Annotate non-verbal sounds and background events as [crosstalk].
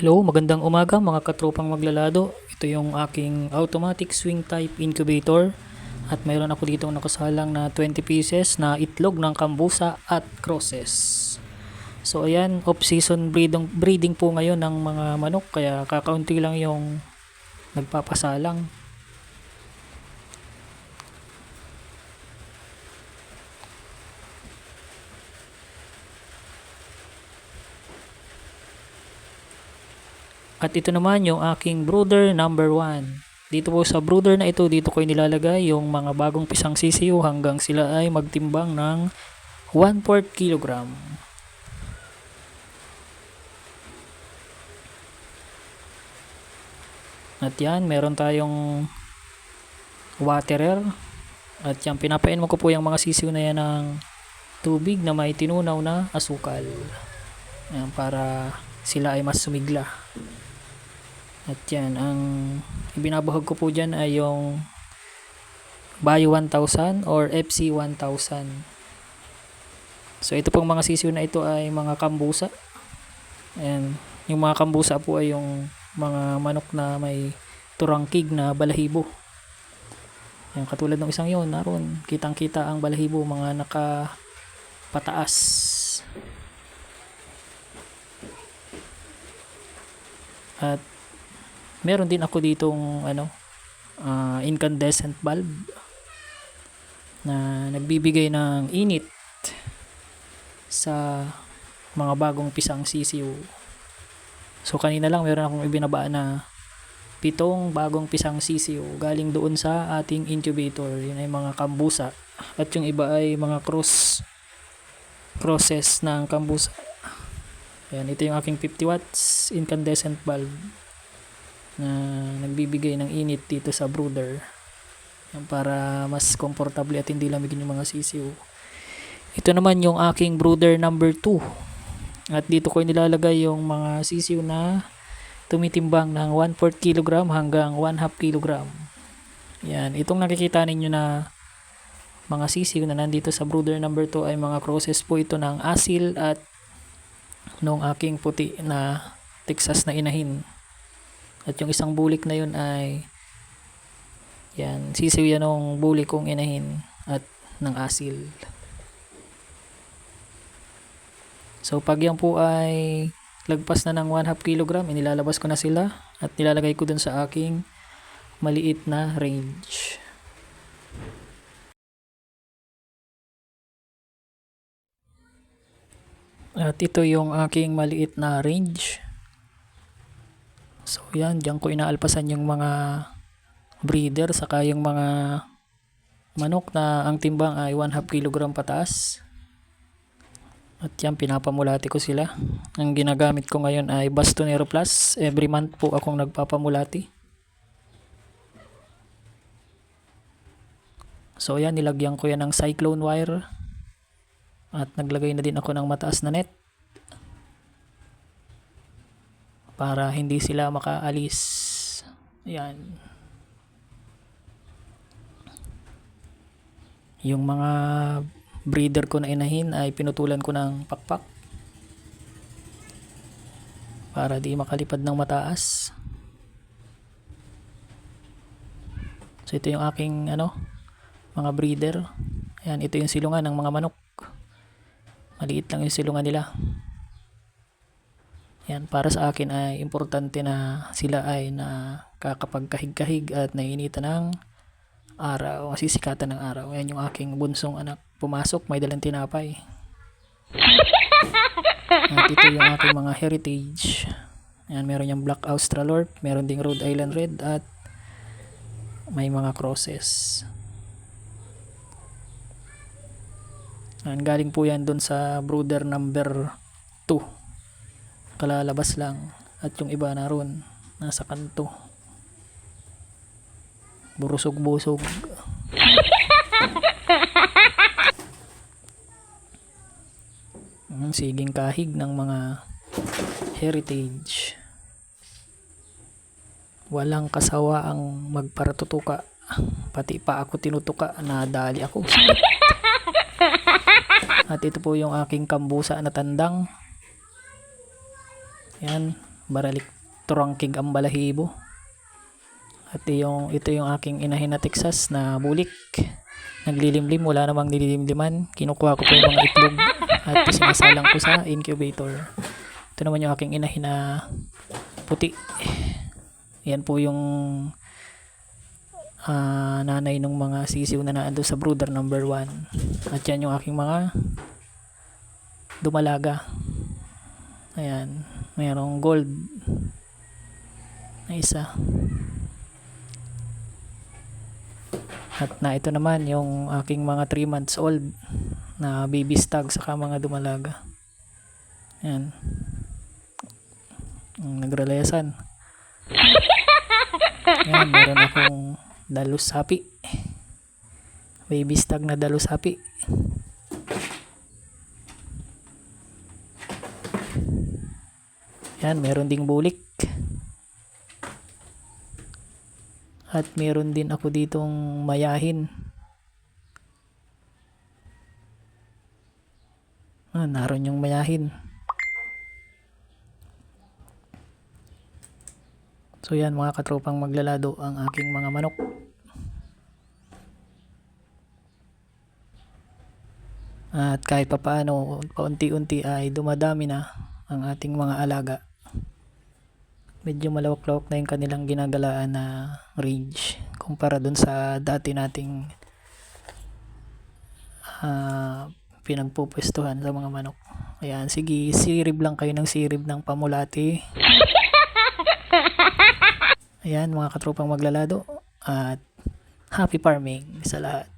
Hello, magandang umaga mga katropang maglalado. Ito yung aking automatic swing type incubator. At mayroon ako dito nakasalang na 20 pieces na itlog ng kambusa at crosses. So ayan, off-season breeding, breeding po ngayon ng mga manok kaya kakaunti lang yung nagpapasalang. At ito naman yung aking brooder number 1. Dito po sa brooder na ito, dito ko nilalagay yung mga bagong pisang sisiyo hanggang sila ay magtimbang ng 1 4 kilogram. At yan, meron tayong waterer. At yan, pinapainom ko po yung mga sisiyo na yan ng tubig na may tinunaw na asukal. Yan, para sila ay mas sumigla. At yan, ang ibinabahag ko po dyan ay yung Bio 1000 or FC 1000. So ito pong mga sisiyo na ito ay mga kambusa. And yung mga kambusa po ay yung mga manok na may turangkig na balahibo. Yan, katulad ng isang yon naroon, kitang kita ang balahibo, mga naka pataas. At meron din ako ditong ano ah, incandescent bulb na nagbibigay ng init sa mga bagong pisang sisiw. So kanina lang meron akong ibinaba na pitong bagong pisang sisiw galing doon sa ating incubator. Yun ay mga kambusa at yung iba ay mga cross process ng kambusa. Yan, ito yung aking 50 watts incandescent bulb na nagbibigay ng init dito sa brooder para mas komportable at hindi lamigin yung mga sisiw. Ito naman yung aking brooder number 2. At dito ko nilalagay yung mga sisiw na tumitimbang ng 1 4 kg hanggang 1 half kg. Yan, itong nakikita ninyo na mga sisiw na nandito sa brooder number 2 ay mga crosses po ito ng asil at nung aking puti na Texas na inahin. At yung isang bulik na yun ay yan, sisiw yan ng bulik kong inahin at ng asil. So pag yan po ay lagpas na ng 1 half kilogram, inilalabas ko na sila at nilalagay ko dun sa aking maliit na range. At ito yung aking maliit na range. So yan, diyan ko inaalpasan yung mga breeder saka yung mga manok na ang timbang ay 1 half kilogram pataas. At yan, pinapamulati ko sila. Ang ginagamit ko ngayon ay Bastonero Plus. Every month po akong nagpapamulati. So yan, nilagyan ko yan ng cyclone wire. At naglagay na din ako ng mataas na net. Para hindi sila makaalis. Yan. Yung mga breeder ko na inahin ay pinutulan ko ng pakpak. Para di makalipad ng mataas. So ito yung aking ano, mga breeder. Ayan, ito yung silungan ng mga manok. Maliit lang yung silungan nila. Yan, para sa akin ay importante na sila ay na kakapagkahig-kahig at nainitan ng araw, sisikatan ng araw. Yan yung aking bunsong anak. Pumasok, may dalang tinapay. At ito yung aking mga heritage. Yan, meron yung Black Australorp, meron ding Rhode Island Red at may mga crosses. Yan, galing po yan dun sa brooder number 2. Kalalabas lang. At yung iba naroon, nasa kanto. Burusog-busog. [laughs] Mm, siging kahig ng mga heritage. Walang kasawa ang magparatutuka. Pati pa ako tinutuka, nadali ako. [laughs] At ito po yung aking kambusa na tandang. Yan, baralik turangkig ang balahibo. At yung, ito yung aking inahin na Texas na bulik. Naglilimlim, wala namang nililimliman. Kinukuha ko po yung mga itlog at sinasalang ko sa incubator. Ito naman yung aking inahin na puti. Yan po yung ah, nanay ng mga sisiw na naando sa brooder number 1. At yan yung aking mga dumalaga. Ayan. Mayroong gold na isa. At na ito naman yung aking mga 3 months old na baby stag saka mga dumalaga. Ayan. Nagrelayasan. Ayan, meron akong dalus sapi. Baby stag na dalus Yan, meron ding bulik. At meron din ako ditong mayahin. Ah, naroon yung mayahin. So yan mga katropang maglalado ang aking mga manok. At kahit papaano, paunti-unti ay dumadami na ang ating mga alaga. Medyo malawak-lawak na yung kanilang ginagalaan na range kumpara dun sa dati nating ah, pinagpupwestuhan sa mga manok. Ayan, sige, sirib lang kayo ng sirib ng pamulati. Ayan, mga katropang maglalado. At happy farming sa lahat.